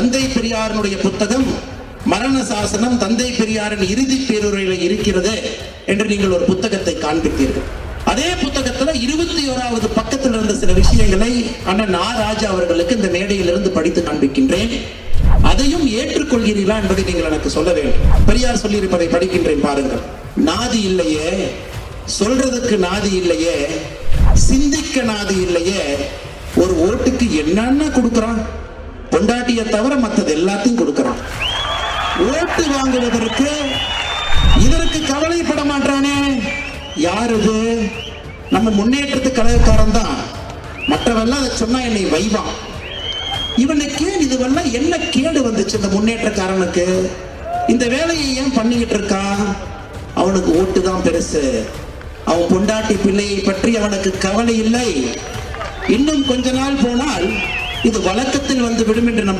தந்தை பெரியாரனுடைய புத்தகம் மரண சாசனம் தந்தை பெரியாரின் இறுதி பேருரையில இருக்கிறது என்று நீங்கள் ஒரு புத்தகத்தை காண்பித்தீர்கள். அதே புத்தகத்துல இருபத்தி ஓராவது பக்கத்தில் இருந்த சில விஷயங்களை அண்ணன் ஆ ராஜா அவர்களுக்கு இந்த மேடையிலிருந்து படித்து காண்பிக்கின்றேன். அதையும் ஏற்றுக்கொள்கிறீர்களா என்பதை நீங்கள் எனக்கு சொல்ல வேண்டும். பெரியார் சொல்லியிருப்பதை படிக்கின்றேன் பாருங்கள். நாதி இல்லையே சொல்றதுக்கு நாதி இல்லையே சிந்திக்க நாதி இல்லையே ஒரு ஓட்டுக்கு என்னென்ன கொடுக்கறான்? பொண்டாட்டியை தவிர மற்றது எல்லாத்தையும் கொடுக்கறான் ஓட்டு வாங்குவதற்கு இதற்கு கவலைப்பட மாட்டானே. யார் இது? நம்ம முன்னேற்றத்து கழகக்காரன் தான். மற்றவெல்லாம் அதை சொன்னா என்னை வைவான். இவனுக்கு இதுவெல்லாம் என்ன கேடு வந்துச்சு இந்த முன்னேற்றக்காரனுக்கு? இந்த வேலையை ஏன் பண்ணிக்கிட்டு இருக்கான்? அவனுக்கு ஓட்டு தான் பெருசு. அவன் பொண்டாட்டி பிள்ளையை பற்றி அவனுக்கு கவலை இல்லை. இன்னும் கொஞ்ச நாள் போனால் இது வழக்கத்தில் வந்து விடும் என்று நம்